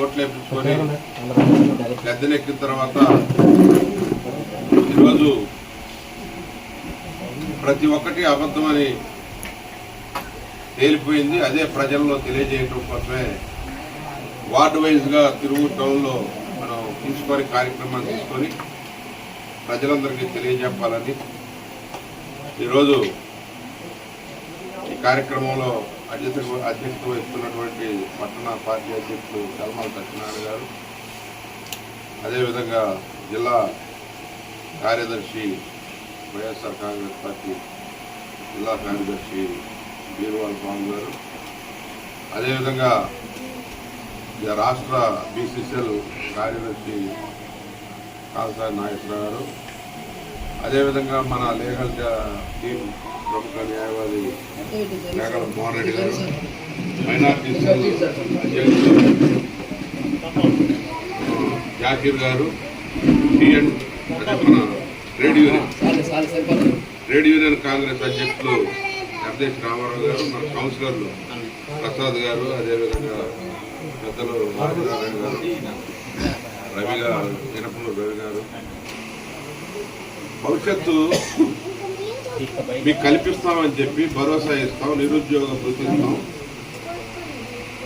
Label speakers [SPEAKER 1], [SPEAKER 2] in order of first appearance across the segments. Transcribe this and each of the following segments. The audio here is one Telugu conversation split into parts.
[SPEAKER 1] ఓట్లు వేపించుకొని గద్దెనెక్కిన తర్వాత ఈరోజు ప్రతి ఒక్కటి అబద్ధమని తేలిపోయింది. అదే ప్రజల్లో తెలియజేయడం కోసమే వార్డు వైజ్గా తిరువూరు టౌన్లో మనం తీసుకొని కార్యక్రమాన్ని తీసుకొని ప్రజలందరికీ తెలియజెప్పాలని ఈరోజు ఈ కార్యక్రమంలో అధ్యక్ష అధ్యక్షత వహిస్తున్నటువంటి పట్టణ పార్టీ అధ్యక్షులు సల్మాల్ సత్యనారాయణ గారు. అదేవిధంగా జిల్లా కార్యదర్శి వైఎస్ఆర్ కాంగ్రెస్ పార్టీ జిల్లా కార్యదర్శి బీర్వాల్ స్వామి గారు. అదేవిధంగా రాష్ట్ర బీసీసీఎల్ కార్యదర్శి కాల్సారి నాగేశ్వరరావు గారు. అదేవిధంగా మన లీగల్ టీం ప్రముఖ న్యాయవాది నాగల మోహన్ రెడ్డి గారు మైనార్టీ జాకీర్ గారు టిఎన్ మన trade union trade union Congress అధ్యక్షులు జగదీష్ రామారావు గారు మన కౌన్సిలర్లు ప్రసాద్ గారు అదేవిధంగా పెద్దలు రాజనారాయణ గారు రవి గారు ఇనపూరు రవి గారు భవిష్యత్తు మీకు కల్పిస్తామని చెప్పి భరోసా ఇస్తాం నిరుద్యోగ భృతి ఇస్తాం.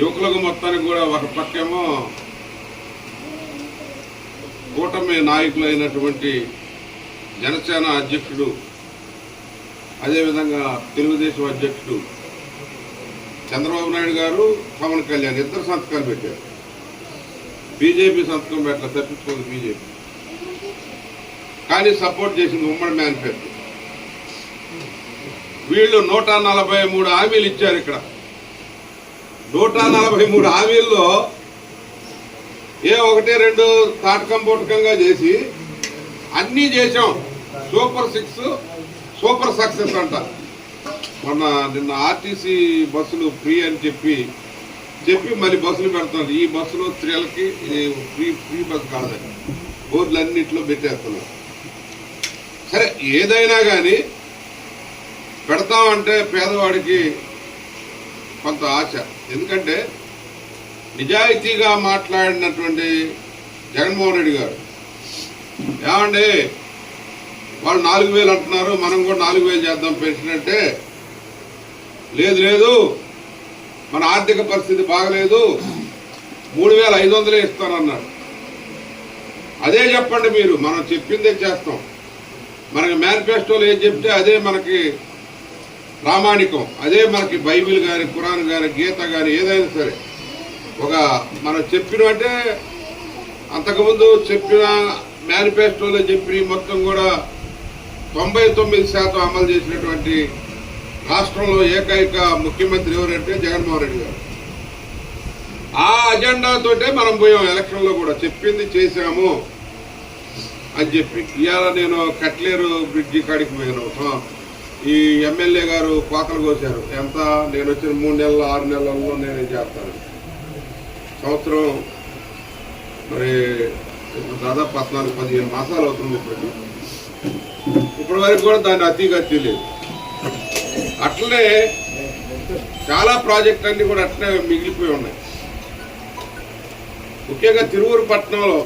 [SPEAKER 1] యువకులకు మొత్తానికి కూడా ఒక పక్కేమో కూటమి నాయకులు అయినటువంటి జనసేన అధ్యక్షుడు అదేవిధంగా తెలుగుదేశం అధ్యక్షుడు చంద్రబాబు నాయుడు గారు పవన్ కళ్యాణ్ ఇద్దరు సంతకాలు పెట్టారు. బీజేపీ సంతకం పెట్టల తప్పించుకోదు బీజేపీ. కానీ సపోర్ట్ చేసింది ఉమ్మడి మేనిఫెస్టో. వీళ్ళు నూట నలభై మూడు హామీలు ఇచ్చారు ఇక్కడ. నూట నలభై మూడు హామీల్లో ఏ ఒకటి రెండు తాటకం పూటకంగా చేసి అన్నీ చేసాం సూపర్ సిక్స్ సూపర్ సక్సెస్ అంట. మొన్న నిన్న ఆర్టీసీ బస్సులు ఫ్రీ అని చెప్పి చెప్పి మళ్ళీ బస్సులు పెడుతున్నారు. ఈ బస్సులో స్త్రీలకి ఫ్రీ ఫ్రీ బస్సు కాదని బోర్డులు అన్నింటిలో పెట్టేస్తున్నారు. సరే ఏదైనా కానీ పెడతామంటే పేదవాడికి కొంత ఆశ. ఎందుకంటే నిజాయితీగా మాట్లాడినటువంటి జగన్మోహన్ రెడ్డి గారు ఏమండి వాళ్ళు నాలుగు వేలు అంటున్నారు మనం కూడా నాలుగు వేలు చేద్దాం పెన్షన్ అంటే లేదు లేదు మన ఆర్థిక పరిస్థితి బాగలేదు మూడు వేల ఐదు వందలే ఇస్తానన్నాడు. అదే చెప్పండి మీరు మనం చెప్పిందే చేస్తాం. మనకి మేనిఫెస్టోలో ఏం చెప్తే అదే మనకి ప్రామాణికం. అదే మనకి బైబిల్ కానీ కురాన్ కానీ గీత కానీ ఏదైనా సరే. ఒక మనం చెప్పిన అంటే అంతకుముందు చెప్పిన మేనిఫెస్టోలో చెప్పిన మొత్తం కూడా తొంభై తొమ్మిది శాతం అమలు చేసినటువంటి రాష్ట్రంలో ఏకైక ముఖ్యమంత్రి ఎవరంటే జగన్మోహన్ రెడ్డి గారు. ఆ అజెండాతోటే మనం పోయాం ఎలక్షన్లో కూడా. చెప్పింది చేశాము అని చెప్పి. ఇవాళ నేను కట్లేరు బ్రిడ్జి కాడికి పోయాను. ఈ ఎమ్మెల్యే గారు కోతలు కోసారు ఎంత? నేను వచ్చిన మూడు నెలలు ఆరు నెలల్లో నేను చేస్తాను. సంవత్సరం మరి దాదాపు పద్నాలుగు పదిహేను మాసాలు అవుతుంది ఇప్పటికి. ఇప్పటి వరకు కూడా దాన్ని అతిగా తెలియదు అట్లనే చాలా ప్రాజెక్ట్ అన్ని కూడా అట్లనే మిగిలిపోయి ఉన్నాయి. ముఖ్యంగా తిరువురు పట్టణంలో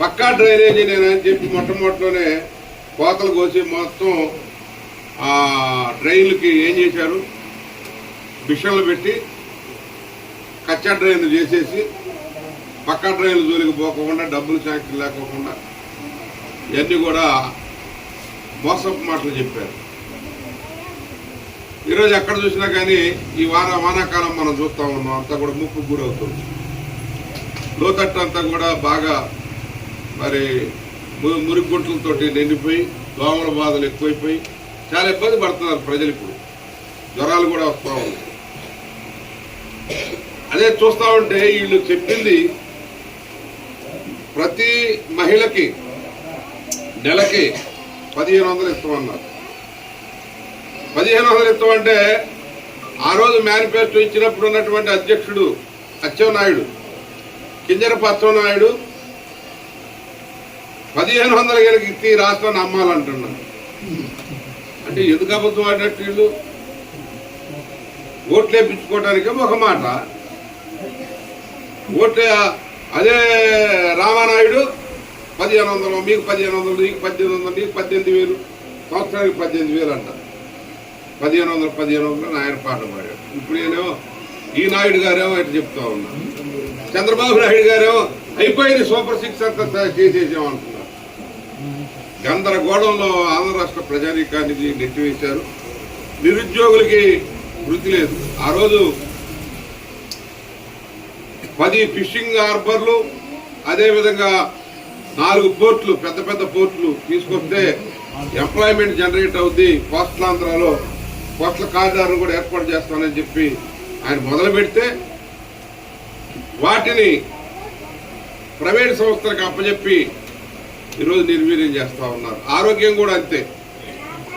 [SPEAKER 1] పక్కా డ్రైనేజీ నేను అని చెప్పి మొట్టమొదటిలోనే కోతలు కోసి మొత్తం డ్రైన్లకి ఏం చేశారు? మిషన్లు పెట్టి కచ్చా డ్రైన్లు చేసేసి పక్కా డ్రైన్లు జోలికి పోకుండా డబ్బులు శాంక్షన్ లేకోకుండా ఇవన్నీ కూడా మోసపు మాటలు చెప్పారు. ఈరోజు ఎక్కడ చూసినా కానీ ఈ వాన వానాకాలం మనం చూస్తా ఉన్నాం. అంతా కూడా ముప్పు గురవుతుంది. లోతట్టు అంతా కూడా బాగా మరి మురి మురిగుంటలతోటి నిండిపోయి దోమల బాధలు ఎక్కువైపోయి చాలా ఇబ్బంది పడుతున్నారు ప్రజలు ఇప్పుడు జ్వరాలు కూడా వస్తూ ఉన్నాయి. అదే చూస్తా ఉంటే వీళ్ళు చెప్పింది ప్రతి మహిళకి నెలకి పదిహేను వందలు ఇస్తామన్నారు. పదిహేను వందలు ఇస్తామంటే ఆ రోజు మేనిఫెస్టో ఇచ్చినప్పుడు ఉన్నటువంటి అధ్యక్షుడు అచ్చెన్నాయుడు కింజరపు అచ్చెన్నాయుడు పదిహేను వందల గెలికి ఇచ్చి రాష్ట్రాన్ని అమ్మాలంటున్నారు. అంటే ఎందుకు అబద్ధం ఆడినట్టు వీళ్ళు? ఓట్లు వేయించుకోవడానికే ఒక మాట. ఓట్లే అదే రామానాయుడు పదిహేను వందలు మీకు పదిహేను వందలు నీకు పద్దెనిమిది వందలు నీకు పద్దెనిమిది వేలు సంవత్సరానికి పద్దెనిమిది వేలు అంట. పదిహేను వందలు పదిహేను వందలు ఆయన పాట పాడాడు ఇప్పుడు నేనేమో ఈ నాయుడు గారేమో ఇటు చెప్తా ఉన్నాను చంద్రబాబు నాయుడు గారేమో అయిపోయింది సూపర్ సిక్స్ అంతా చేసేసాం అంటున్నారు గందరగోళంలో ఆంధ్ర రాష్ట్ర ప్రజానీకానికి నెట్టివేశారు. నిరుద్యోగులకి వృత్తి లేదు. ఆ రోజు పది ఫిషింగ్ హార్బర్లు అదేవిధంగా నాలుగు పోర్ట్లు పెద్ద పెద్ద పోర్ట్లు తీసుకొస్తే ఎంప్లాయ్మెంట్ జనరేట్ అవుద్ది. కోస్టలాంధ్రలో కోస్టల్ కారిడార్ కూడా ఏర్పాటు చేస్తానని చెప్పి ఆయన మొదలు పెడితే వాటిని ప్రైవేట్ సంస్థలకు అప్పచెప్పి ఈరోజు నిర్వీర్యం చేస్తూ ఉన్నారు. ఆరోగ్యం కూడా అంతే.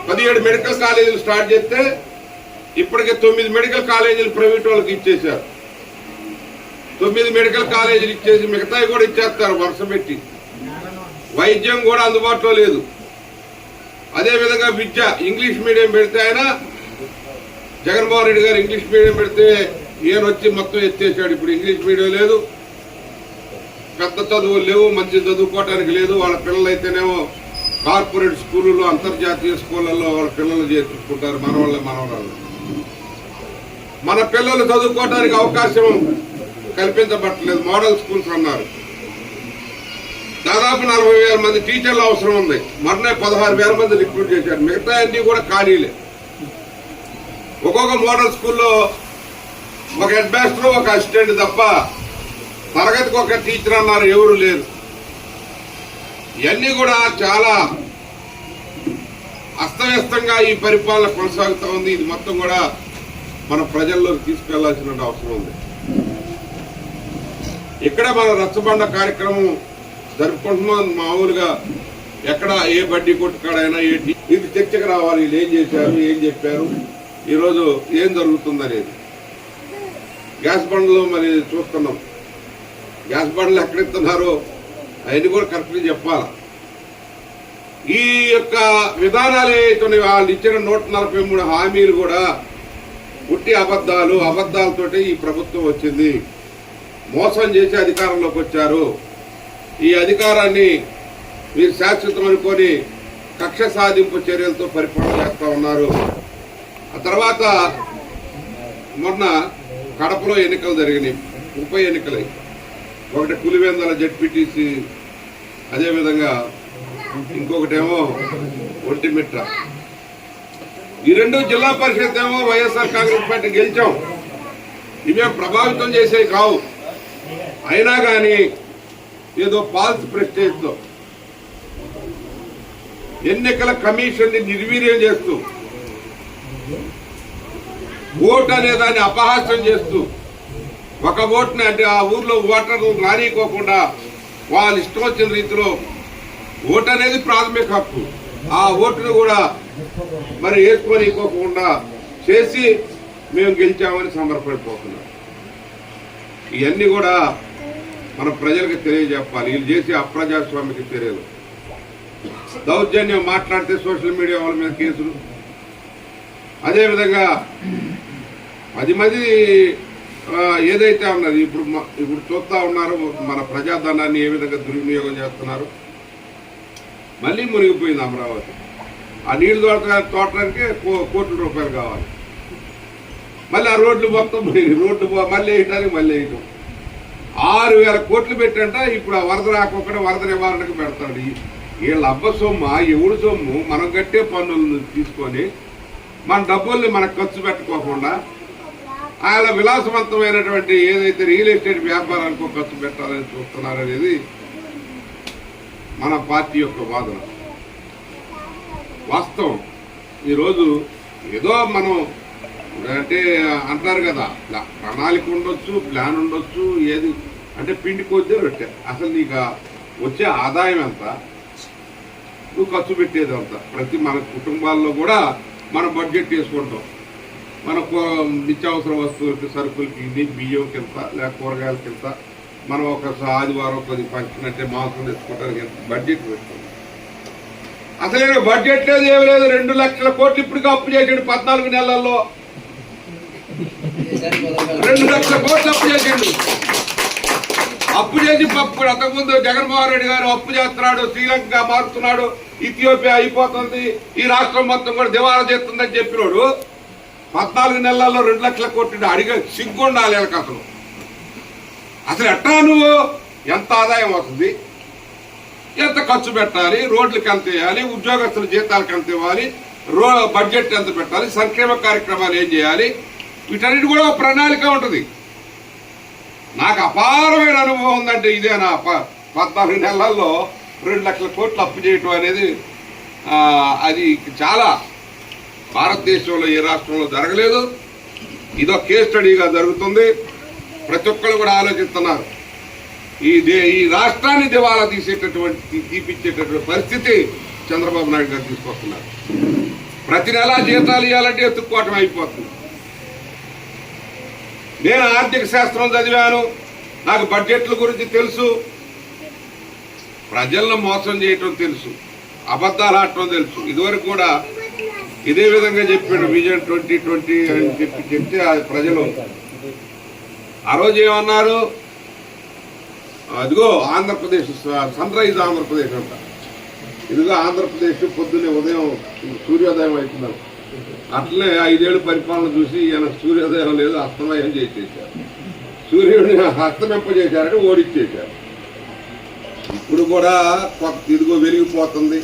[SPEAKER 1] పదిహేడు మెడికల్ కాలేజీలు స్టార్ట్ చేస్తే ఇప్పటికే తొమ్మిది మెడికల్ కాలేజీలు ప్రైవేట్ వాళ్ళకి ఇచ్చేశారు. తొమ్మిది మెడికల్ కాలేజీలు ఇచ్చేసి మిగతావి కూడా ఇచ్చేస్తారు వరుస పెట్టి. వైద్యం కూడా అందుబాటులో లేదు. అదేవిధంగా విద్య ఇంగ్లీష్ మీడియం పెడితే ఆయన జగన్మోహన్ రెడ్డి గారు ఇంగ్లీష్ మీడియం పెడితే ఈయన వచ్చి మొత్తం ఎత్తేసాడు. ఇప్పుడు ఇంగ్లీష్ మీడియం లేదు. పెద్ద చదువులు లేవు మంచి చదువుకోవటానికి లేదు. వాళ్ళ పిల్లలు అయితేనేమో కార్పొరేట్ స్కూళ్ళలో అంతర్జాతీయ స్కూళ్ళల్లో వాళ్ళ పిల్లలు చేర్చుకుంటారు మనవాళ్ళ మనవరాళ్ళు. మన పిల్లలు చదువుకోవడానికి అవకాశం కల్పించబట్టలేదు. మోడల్ స్కూల్స్ అన్నారు. దాదాపు నలభై వేల మంది టీచర్లు అవసరం ఉంది. మొన్నే పదహారు వేల మంది రిక్రూట్ చేశారు. మిగతా అన్ని కూడా ఖాళీలే. ఒక్కొక్క మోడల్ స్కూల్లో ఒక హెడ్ మాస్టర్ ఒక అసిస్టెంట్ తప్ప తరగతికి ఒక టీచర్ అన్నారు ఎవరు లేరు. ఇవన్నీ కూడా చాలా అస్తవ్యస్తంగా ఈ పరిపాలన కొనసాగుతూ ఉంది. ఇది మొత్తం కూడా మన ప్రజల్లోకి తీసుకెళ్ళాల్సిన అవసరం ఉంది. ఇక్కడ మన రచ్చబండ కార్యక్రమం జరుపుకుంటున్నాం మామూలుగా ఎక్కడ ఏ బడ్డీ కొట్టుకాడైనా ఏ ఇది చర్చకు రావాలి. వీళ్ళు ఏం చేశారు ఏం చెప్పారు ఈరోజు ఏం జరుగుతుందనేది. గ్యాస్ బండ్లో మరి చూస్తున్నాం. గ్యాస్ బండ్లు ఎక్కడెత్తున్నారో అవన్నీ కూడా కరెక్ట్గా చెప్పాలి? ఈ యొక్క విధానాలు ఏవైతున్నాయి వాళ్ళు ఇచ్చిన నూట నలభై మూడు హామీలు కూడా పుట్టి అబద్ధాలు అబద్ధాలతోటి ఈ ప్రభుత్వం వచ్చింది. మోసం చేసి అధికారంలోకి వచ్చారు. ఈ అధికారాన్ని మీరు శాశ్వతం అనుకొని కక్ష సాధింపు చర్యలతో పరిపాలన చేస్తూ ఉన్నారు. ఆ తర్వాత మొన్న కడపలో ఎన్నికలు జరిగినాయి. ఉప ఎన్నికలై ఒకటి పులివెందల జడ్పీటీసీ అదేవిధంగా ఇంకొకటేమో ఒంటిమిట్ట ఈ రెండు జిల్లా పరిషత్ ఏమో వైఎస్ఆర్ కాంగ్రెస్ పార్టీ గెలిచాం. ఇవేం ప్రభావితం చేసేవి కావు. అయినా కానీ ఏదో పాల్స్ ప్రెస్టేజ్తో ఎన్నికల కమిషన్ని నిర్వీర్యం చేస్తూ ఓటు అనే దాన్ని అపహాస్యం చేస్తూ ఒక ఓటుని అంటే ఆ ఊర్లో ఓటర్లు రానికోకుండా వాళ్ళు ఇష్టం వచ్చిన రీతిలో ఓటు అనేది ప్రాథమిక హక్కు. ఆ ఓటును కూడా మరి వేసుకోనికోకుండా చేసి మేము గెలిచామని సమర్పడిపోతున్నాం ఇవన్నీ కూడా మన ప్రజలకు తెలియజెప్పాలి. వీళ్ళు చేసే అప్రజాస్వామిక చర్యలు. దౌర్జన్యం మాట్లాడితే సోషల్ మీడియా వాళ్ళ మీద కేసులు. అదేవిధంగా పది మంది ఏదైతే ఉన్నది ఇప్పుడు ఇప్పుడు చూస్తా ఉన్నారు మన ప్రజాధనాన్ని ఏ విధంగా దుర్వినియోగం చేస్తున్నారు. మళ్ళీ మునిగిపోయింది అమరావతి. ఆ నీళ్ళు తోట తోటడానికి కో- కోట్ల రూపాయలు కావాలి. మళ్ళీ ఆ రోడ్లు మొత్తం పోయినాయి. రోడ్డు మళ్ళీ వేయడానికి మళ్ళీ వేయటం. ఆరు వేల కోట్లు పెట్టంట ఇప్పుడు ఆ వరద రాకుండా వరద నివారణకు పెడతాడు. ఈ- వీళ్ళ అబ్బ సొమ్ము ఎవడు సొమ్ము మనం కట్టే పన్నులను తీసుకొని మన డబ్బుల్ని మనకు ఖర్చు పెట్టుకోకుండా ఆయన విలాసవంతమైనటువంటి ఏదైతే రియల్ ఎస్టేట్ వ్యాపారానికి ఖర్చు పెట్టాలని చూస్తున్నారనేది మన పార్టీ యొక్క వాదన. వాస్తవం. ఈరోజు ఏదో మనం అంటే అంటారు కదా ప్రణాళిక ఉండొచ్చు ప్లాన్ ఉండొచ్చు ఏది అంటే పిండి కొద్దే రొట్టె అసలు నీకు వచ్చే ఆదాయం ఎంత? నువ్వు ఖర్చు పెట్టేది అంత ప్రతి మన కుటుంబాల్లో కూడా మనం బడ్జెట్ వేసుకుంటాం మన నిత్యావసర వస్తువులకి సరుకులకి ఇది బియ్యం కింద లేక కూరగాయల కింద మనం ఒక ఆదివారం కొద్ది ఫంక్షన్ అంటే మాంసం తెచ్చుకోవడానికి ఎంత బడ్జెట్ పెట్టుకుంటాం అసలు బడ్జెట్ లేదు ఏమి లేదు. రెండు లక్షల కోట్లు ఇప్పటికే అప్పు చేసాడు పద్నాలుగు నెలల్లో. రెండు లక్షల కోట్లు అప్పు చేసాడు. అప్పు చేసి పప్పు అంతకుముందు జగన్మోహన్ రెడ్డి గారు అప్పు చేస్తున్నాడు శ్రీలంక మారుతున్నాడు ఇథియోపియా అయిపోతుంది ఈ రాష్ట్రం మొత్తం కూడా దివాలా చేస్తుందని చెప్పినోడు. పద్నాలుగు నెలల్లో రెండు లక్షల కోట్లు అడిగే సిగ్గుండాలి వీళ్ళకి అసలు. అసలు ఎట్టా నువ్వు? ఎంత ఆదాయం వస్తుంది? ఎంత ఖర్చు పెట్టాలి? రోడ్లకు ఎంత వేయాలి? ఉద్యోగస్తుల జీతాలకు ఎంత ఇవ్వాలి? రో బడ్జెట్ ఎంత పెట్టాలి? సంక్షేమ కార్యక్రమాలు ఏం చేయాలి? వీటన్నిటి కూడా ప్రణాళిక ఉంటుంది. నాకు అపారమైన అనుభవం ఉందంటే ఇదే నా పద్నాలుగు నెలల్లో రెండు లక్షల కోట్లు అప్పు చేయటం అనేది అది చాలా భారతదేశంలో ఏ రాష్ట్రంలో జరగలేదు. ఇదో కేస్ స్టడీగా జరుగుతుంది. ప్రతి ఒక్కరు కూడా ఆలోచిస్తున్నారు. ఈ దే ఈ రాష్ట్రాన్ని దివాలా తీసేటటువంటి తీపిచ్చేటటువంటి పరిస్థితి చంద్రబాబు నాయుడు గారు తీసుకొస్తున్నారు. ప్రతి నెల జీతాలు ఇవ్వాలంటే ఎత్తుక్కోవటం అయిపోతుంది. నేను ఆర్థిక శాస్త్రం చదివాను. నాకు బడ్జెట్ల గురించి తెలుసు. ప్రజలను మోసం చేయటం తెలుసు. అబద్ధాలు ఆడటం తెలుసు. ఇదివరకు కూడా ఇదే విధంగా చెప్పాడు విజన్ ట్వంటీ ట్వంటీ అని చెప్పి చెప్తే ఆ ప్రజలు. ఆ రోజు ఏమన్నారు? అదిగో ఆంధ్రప్రదేశ్ సన్ రైజ్ ఆంధ్రప్రదేశ్ అంట. ఇదిగో ఆంధ్రప్రదేశ్ పొద్దున్నే ఉదయం సూర్యోదయం అవుతున్నారు అట్లనే ఐదేళ్ళు పరిపాలన చూసి ఈయన సూర్యోదయం లేదు అస్తమయం చేసేసారు. సూర్యుడిని అస్తమింపజేశారని ఓడిచ్చేశారు. ఇప్పుడు కూడా కొత్త ఇదిగో వెలిగిపోతుంది.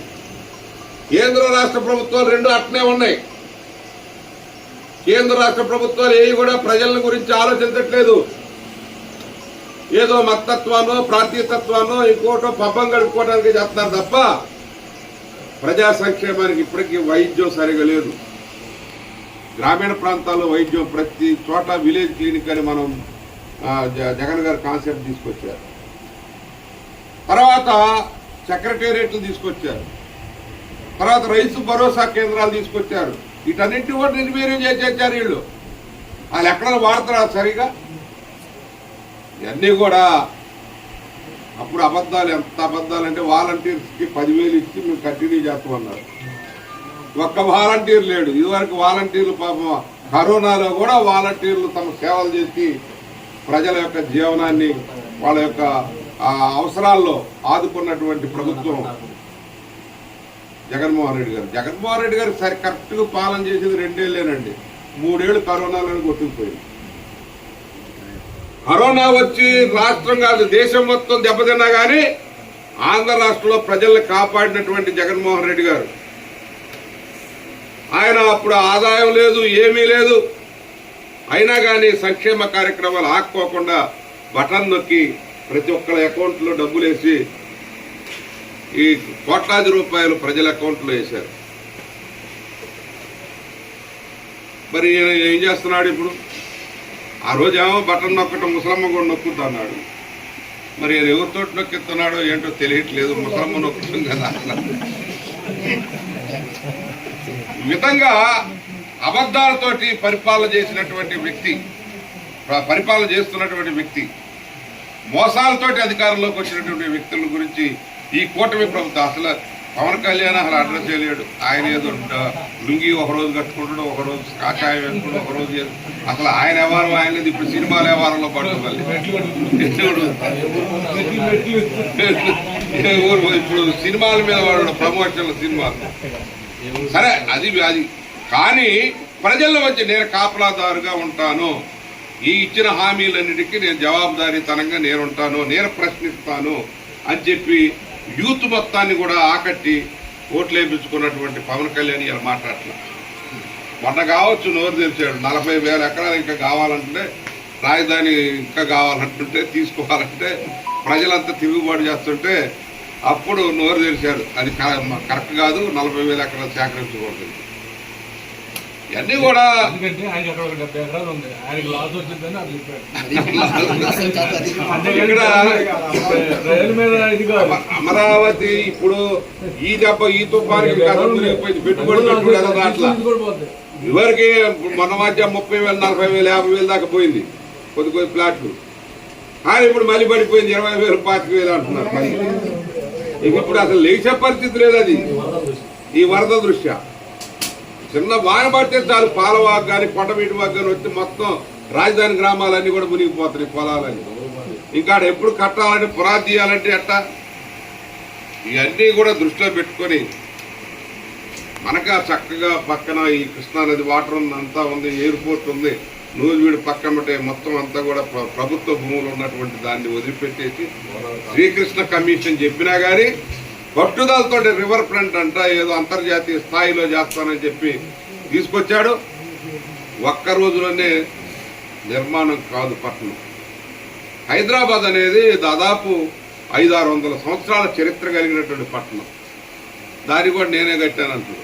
[SPEAKER 1] కేంద్ర రాష్ట్ర ప్రభుత్వాలు రెండు అట్నే ఉన్నాయి. కేంద్ర రాష్ట్ర ప్రభుత్వాలు ఏవి కూడా ప్రజల గురించి ఆలోచించట్లేదు. ఏదో మతత్వానో ప్రాంతీయతత్వానో ఇంకోటో పబ్బం గడుపుకోవడానికి చేస్తున్నారు తప్ప ప్రజా సంక్షేమానికి ఇప్పటికీ వైద్యం సరిగా లేదు. గ్రామీణ ప్రాంతాల్లో వైద్యం ప్రతి చోట విలేజ్ క్లినిక్ అని మనం ఆ, జ- జగన్ గారు కాన్సెప్ట్ తీసుకొచ్చారు. తర్వాత సెక్రటేరియట్లు తీసుకొచ్చారు. తర్వాత రైతు భరోసా కేంద్రాలు తీసుకొచ్చారు. వీటన్నింటినీ కూడా నిర్వీర్యం చేసేచ్చారు వీళ్ళు. వాళ్ళు ఎక్కడ వాడతారా సరిగా? ఇవన్నీ కూడా అప్పుడు అబద్ధాలు ఎంత అబద్ధాలు అంటే వాలంటీర్స్కి పదివేలు ఇచ్చి మేము కంటిన్యూ చేస్తామన్నారు. ఒక్క వాలంటీర్ లేడు. ఇదివరకు వాలంటీర్లు పాపం కరోనాలో కూడా వాలంటీర్లు తమ సేవలు చేసి ప్రజల యొక్క జీవనాన్ని వాళ్ళ యొక్క అవసరాల్లో ఆదుకున్నటువంటి ప్రభుత్వం జగన్మోహన్ రెడ్డి గారు. జగన్మోహన్ రెడ్డి గారు సరి కరెక్ట్గా పాలన చేసేది రెండేళ్ళేనండి మూడేళ్ళు కరోనాలో కొట్టుకుపోయింది. కరోనా వచ్చి రాష్ట్రం కాదు దేశం మొత్తం దెబ్బతిన్నా కానీ ఆంధ్ర రాష్ట్రంలో ప్రజల్ని కాపాడినటువంటి జగన్మోహన్ రెడ్డి గారు. ఆయన అప్పుడు ఆదాయం లేదు ఏమీ లేదు. అయినా కానీ సంక్షేమ కార్యక్రమాలు ఆక్కోకుండా బటన్ నొక్కి ప్రతి ఒక్కరి అకౌంట్లో డబ్బులేసి ఈ కోట్లాది రూపాయలు ప్రజల అకౌంట్లో వేశారు. మరి ఏం చేస్తున్నాడు ఇప్పుడు? ఆ రోజు ఏమో బటన్ నొక్కటం ముసలమ్మ కూడా నొక్కుతున్నాడు. మరి ఈయన ఎవరితో నొక్కిస్తున్నాడో ఏంటో తెలియట్లేదు ముసలమ్మ నొక్కుతుంది కదా మితంగా అబద్ధాలతోటి పరిపాలన చేసినటువంటి వ్యక్తి పరిపాలన చేస్తున్నటువంటి వ్యక్తి మోసాలతోటి అధికారంలోకి వచ్చినటువంటి వ్యక్తుల గురించి ఈ కూటమి ప్రభుత్వం అసలు పవన్ కళ్యాణ్ అసలు అడ్రస్ చేయలేడు. ఆయన ఏదో లుంగి ఒక రోజు కట్టుకుంటాడు ఒక రోజు కాషాయం వేసుకుంటాడు ఒక రోజు అసలు ఆయన వ్యవహారం ఆయన ఇప్పుడు సినిమా వ్యవహారంలో పడుతుంది ఇప్పుడు ఇప్పుడు సినిమాల మీద వాడు ప్రమోషన్ల సినిమాలు సరే అది అది కానీ ప్రజల వచ్చి నేను కాపలాదారుగా ఉంటాను. ఈ ఇచ్చిన హామీలన్నిటికీ నేను జవాబుదారీతనంగా నేను ఉంటాను నేను ప్రశ్నిస్తాను అని చెప్పి యూత్ మొత్తాన్ని కూడా ఆకట్టి ఓట్లు వేయించుకున్నటువంటి పవన్ కళ్యాణ్ ఇలా మాట్లాడట్లా మొన్న కావచ్చు నోరు తెరిచాడు. నలభై వేల ఎకరాలు ఇంకా కావాలంటే రాజధాని ఇంకా కావాలంటుంటే తీసుకోవాలంటే ప్రజలంతా తిరుగుబాటు చేస్తుంటే అప్పుడు నోరు తెరిచాడు. అది కరెక్ట్ కాదు. నలభై వేల ఎకరాలు సేకరించకూడదు. ఇవన్నీ కూడా
[SPEAKER 2] ఎందుకంటే ఆయనకి అక్కడ ఒక డెబ్బై ఎకరాలు ఉంది. ఆయనకి లాస్ వచ్చిందని అది చెప్పాడు
[SPEAKER 1] ఇక్కడ
[SPEAKER 2] రైలు మీద ఇది కాదు.
[SPEAKER 1] అమ- అమరావతి ఇప్పుడు ఈ దెబ్బ ఈ తుఫానికి పెట్టుబడి ఇవరికి మొన్న మధ్య ముప్పై వేలు నలభై వేలు యాభై వేలు దాకా పోయింది. కొద్ది కొద్ది ప్లాట్లు. కానీ ఇప్పుడు మళ్ళీ పడిపోయింది. ఇరవై వేలు పాతిక వేలు అంటున్నారు. ఇక ఇప్పుడు అసలు లేచే పరిస్థితి లేదు అది. ఈ వరద దృష్ట్యా? చిన్న వాన పడితే చాలు పాలవాగ్ కానీ కొండవీటి వాగ్ కానీ వచ్చి మొత్తం రాజధాని గ్రామాలన్నీ కూడా మునిగిపోతున్నాయి పొలాలన్నీ. ఇంకా ఎప్పుడు కట్టాలంటే పునాది తీయాలంటే ఎట్టా? ఇవన్నీ కూడా దృష్టిలో పెట్టుకొని మనక చక్కగా పక్కన ఈ కృష్ణానది వాటర్ ఉంది అంతా ఉంది ఎయిర్పోర్ట్ ఉంది. నూజివీడు పక్కమటే మొత్తం అంతా కూడా ప్రభుత్వ భూములు ఉన్నటువంటి దాన్ని వదిలిపెట్టేసి శ్రీకృష్ణ కమిషన్ చెప్పినా కానీ పట్టుదలతో రివర్ ఫ్రంట్ అంట ఏదో అంతర్జాతీయ స్థాయిలో చేస్తానని చెప్పి తీసుకొచ్చాడు. ఒక్క రోజులోనే నిర్మాణం కాదు పట్టణం. హైదరాబాద్ అనేది దాదాపు ఐదారు వందల సంవత్సరాల చరిత్ర కలిగినటువంటి పట్టణం. దాన్ని కూడా నేనే కట్టానంటాడు